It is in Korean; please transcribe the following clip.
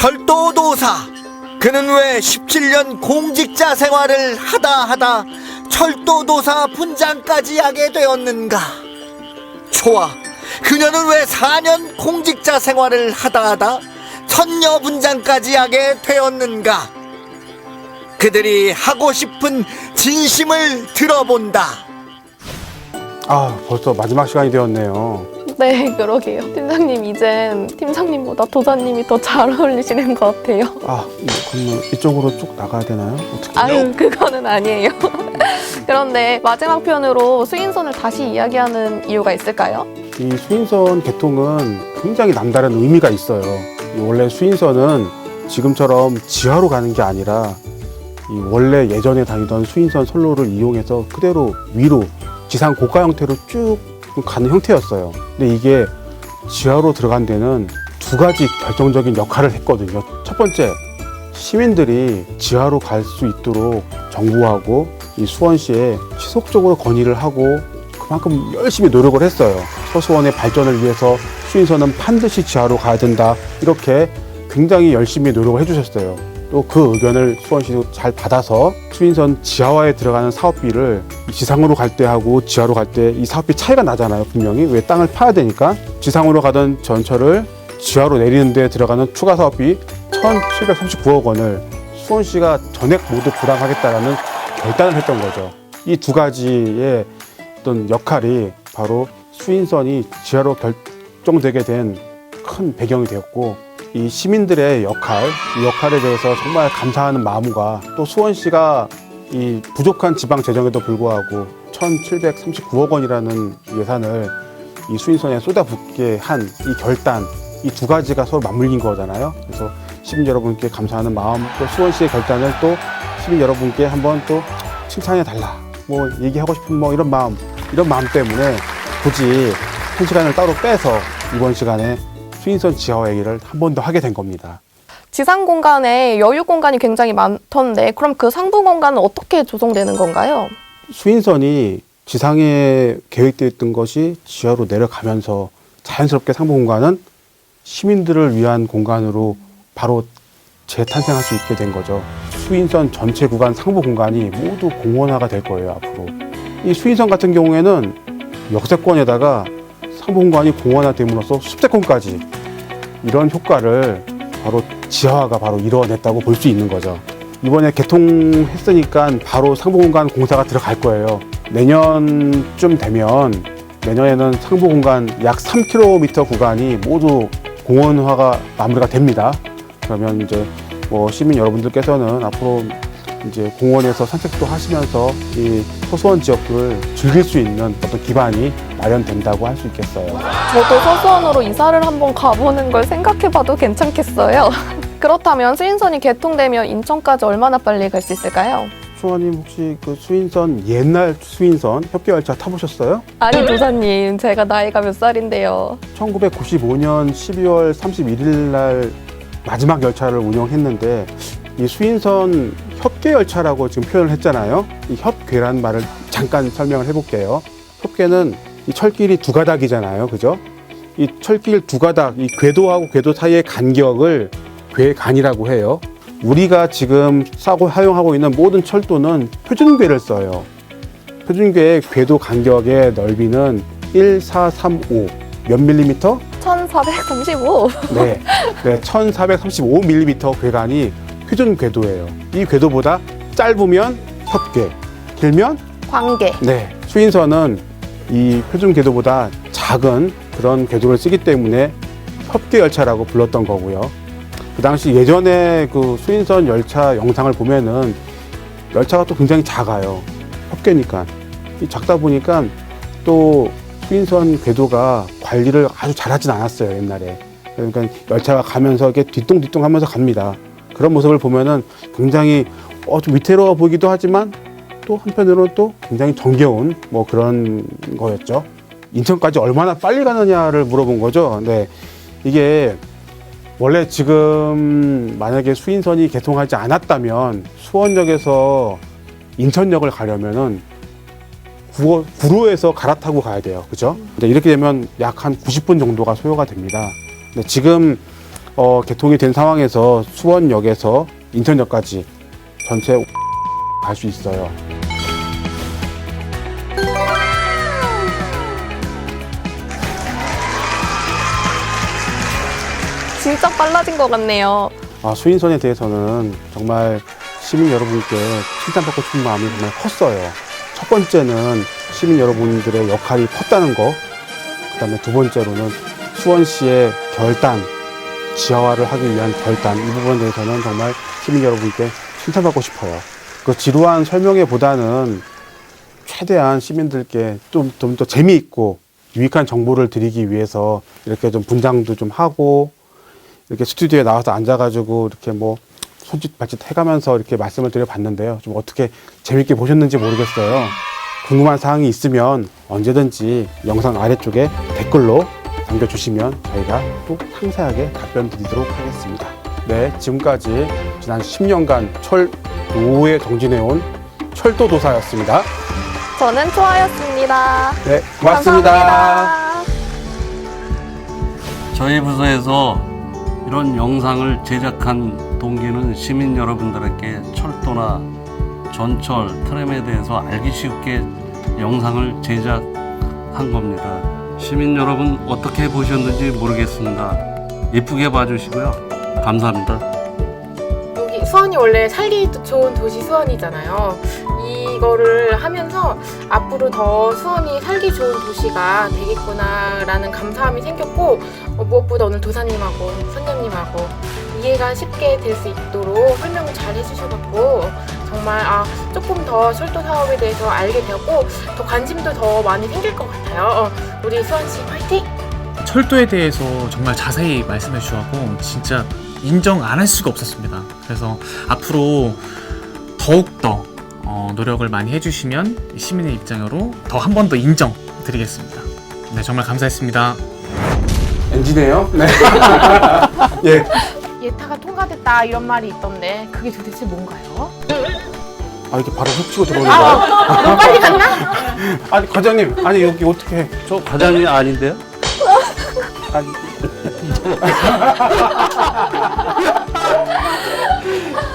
철도도사. 그는 왜 17년 공직자 생활을 하다 하다 철도도사 분장까지 하게 되었는가? 좋아 그녀는 왜 4년 공직자 생활을 하다 하다 선녀 분장까지 하게 되었는가? 그들이 하고 싶은 진심을 들어본다. 아, 벌써 마지막 시간이 되었네요. 네, 그러게요. 팀장님, 이젠 팀장님보다 도사님이 더 잘 어울리시는 것 같아요. 아, 그러면 이쪽으로 쭉 나가야 되나요? 어떻게? 아유, 그거는 아니에요. 그런데 마지막 편으로 수인선을 다시 이야기하는 이유가 있을까요? 이 수인선 개통은 굉장히 남다른 의미가 있어요. 이 원래 수인선은 지금처럼 지하로 가는 게 아니라 이 원래 예전에 다니던 수인선 선로를 이용해서 그대로 위로 지상 고가 형태로 쭉 가는 형태였어요. 근데 이게 지하로 들어간 데는 두 가지 결정적인 역할을 했거든요. 첫 번째, 시민들이 지하로 갈 수 있도록 정부하고 이 수원시에 지속적으로 건의를 하고 그만큼 열심히 노력을 했어요. 서수원의 발전을 위해서 수인선은 반드시 지하로 가야 된다. 이렇게 굉장히 열심히 노력을 해주셨어요. 또 그 의견을 수원시도 잘 받아서 수인선 지하화에 들어가는 사업비를 지상으로 갈 때 하고 지하로 갈 때 이 사업비 차이가 나잖아요. 분명히 왜 땅을 파야 되니까 지상으로 가던 전철을 지하로 내리는 데 들어가는 추가 사업비 1,739억 원을 수원시가 전액 모두 부담하겠다라는 결단을 했던 거죠. 이 두 가지의 어떤 역할이 바로 수인선이 지하로 결정되게 된 큰 배경이 되었고 이 시민들의 역할, 이 역할에 대해서 정말 감사하는 마음과 또 수원시가 이 부족한 지방 재정에도 불구하고 1,739억 원이라는 예산을 이 수인선에 쏟아붓게 한 이 결단, 이 두 가지가 서로 맞물린 거잖아요. 그래서 시민 여러분께 감사하는 마음, 또 수원시의 결단을 또 시민 여러분께 한번 또 칭찬해 달라. 뭐 얘기하고 싶은 뭐 이런 마음, 이런 마음 때문에 굳이 한 시간을 따로 빼서 이번 시간에 수인선 지하화 얘기를 한 번 더 하게 된 겁니다. 지상 공간에 여유 공간이 굉장히 많던데, 그럼 그 상부 공간은 어떻게 조성되는 건가요? 수인선이 지상에 계획되어 있던 것이 지하로 내려가면서 자연스럽게 상부 공간은 시민들을 위한 공간으로 바로 재탄생할 수 있게 된 거죠. 수인선 전체 구간 상부 공간이 모두 공원화가 될 거예요, 앞으로. 이 수인선 같은 경우에는 역세권에다가 상부 공간이 공원화 됨으로써 숲세권까지 이런 효과를 바로 지하화가 바로 이뤄냈다고 볼 수 있는 거죠. 이번에 개통했으니까 바로 상부 공간 공사가 들어갈 거예요. 내년쯤 되면 내년에는 상부 공간 약 3km 구간이 모두 공원화가 마무리가 됩니다. 그러면 이제 뭐 시민 여러분들께서는 앞으로 이제 공원에서 산책도 하시면서 이 소수원 지역을 즐길 수 있는 어떤 기반이 마련된다고 할 수 있겠어요. 저도 서수원으로 이사를 한번 가보는 걸 생각해봐도 괜찮겠어요. 그렇다면 수인선이 개통되면 인천까지 얼마나 빨리 갈 수 있을까요? 수원님 혹시 그 수인선 옛날 수인선 협계 열차 타보셨어요? 아니 도사님, 제가 나이가 몇 살인데요. 1995년 12월 31일 날 마지막 열차를 운영했는데 이 수인선 협계 열차라고 지금 표현을 했잖아요. 이 협궤란 말을 잠깐 설명을 해볼게요. 협궤는 이 철길이 두 가닥이잖아요, 그죠? 이 철길 두 가닥, 이 궤도하고 궤도 사이의 간격을 궤간이라고 해요. 우리가 지금 사고 사용하고 있는 모든 철도는 표준궤를 써요. 표준궤의 궤도 간격의 넓이는 1435 몇 밀리미터? 1435. 네, 네 1435mm 궤간이 표준 궤도예요. 이 궤도보다 짧으면 협궤, 길면 관계. 네 수인선은 이 표준 궤도보다 작은 그런 궤도를 쓰기 때문에 협궤 열차라고 불렀던 거고요. 그 당시 예전에 그 수인선 열차 영상을 보면은 열차가 또 굉장히 작아요. 협궤니까 이 작다 보니까 또 수인선 궤도가 관리를 아주 잘하진 않았어요 옛날에. 그러니까 열차가 가면서 이렇게 뒤뚱뒤뚱 하면서 갑니다. 그런 모습을 보면은 굉장히 어, 좀 위태로워 보이기도 하지만 또 한편으로는 또 굉장히 정겨운 뭐 그런 거였죠. 인천까지 얼마나 빨리 가느냐를 물어본 거죠. 네. 이게 원래 지금 만약에 수인선이 개통하지 않았다면 수원역에서 인천역을 가려면은 구호, 구로에서 갈아타고 가야 돼요. 그죠? 이렇게 되면 약 한 90분 정도가 소요가 됩니다. 근데 지금 어, 개통이 된 상황에서 수원역에서 인천역까지 전체 갈 수 있어요. 진짜 빨라진 것 같네요. 아, 수인선에 대해서는 정말 시민 여러분께 칭찬받고 싶은 마음이 정말 컸어요. 첫 번째는 시민 여러분들의 역할이 컸다는 거. 그 다음에 두 번째로는 수원시의 결단, 지하화를 하기 위한 결단, 이 부분에 대해서는 정말 시민 여러분께 칭찬받고 싶어요. 그 지루한 설명회 보다는 최대한 시민들께 좀, 좀 더 재미있고 유익한 정보를 드리기 위해서 이렇게 좀 분장도 좀 하고 이렇게 스튜디오에 나와서 앉아가지고 이렇게 뭐 손짓 발짓 해가면서 이렇게 말씀을 드려봤는데요. 좀 어떻게 재밌게 보셨는지 모르겠어요. 궁금한 사항이 있으면 언제든지 영상 아래쪽에 댓글로 남겨주시면 저희가 또 상세하게 답변 드리도록 하겠습니다. 네, 지금까지 지난 10년간 철도에 정진해온 철도도사였습니다. 저는 초아였습니다. 네, 고맙습니다. 감사합니다. 저희 부서에서 이런 영상을 제작한 동기는 시민 여러분들에게 철도나 전철, 트램에 대해서 알기 쉽게 영상을 제작한 겁니다. 시민 여러분 어떻게 보셨는지 모르겠습니다. 예쁘게 봐주시고요. 감사합니다. 여기 수원이 원래 살기 좋은 도시 수원이잖아요. 이거를 하면서 앞으로 더 수원이 살기 좋은 도시가 되겠구나라는 감사함이 생겼고 어, 무엇보다 오늘 도사님하고 선장님하고 이해가 쉽게 될 수 있도록 설명을 잘 해주셔갖고 정말 아 조금 더 철도 사업에 대해서 알게 되었고 더 관심도 더 많이 생길 것 같아요. 어, 우리 수원시 화이팅! 철도에 대해서 정말 자세히 말씀해 주셔서 진짜 인정 안 할 수가 없었습니다. 그래서 앞으로 더욱더 어, 노력을 많이 해주시면 시민의 입장으로 더 한 번 더 인정 드리겠습니다. 네, 정말 감사했습니다. 엔지네요. 네. 예. 예타가 통과됐다 이런 말이 있던데 그게 도대체 뭔가요? 아, 이렇게 바로 훅 치고 들어오는 거야? 너무 빨리 갔나? 아니, 과장님. 아니, 여기 어떻게. 저 과장이 아닌데요? 아니.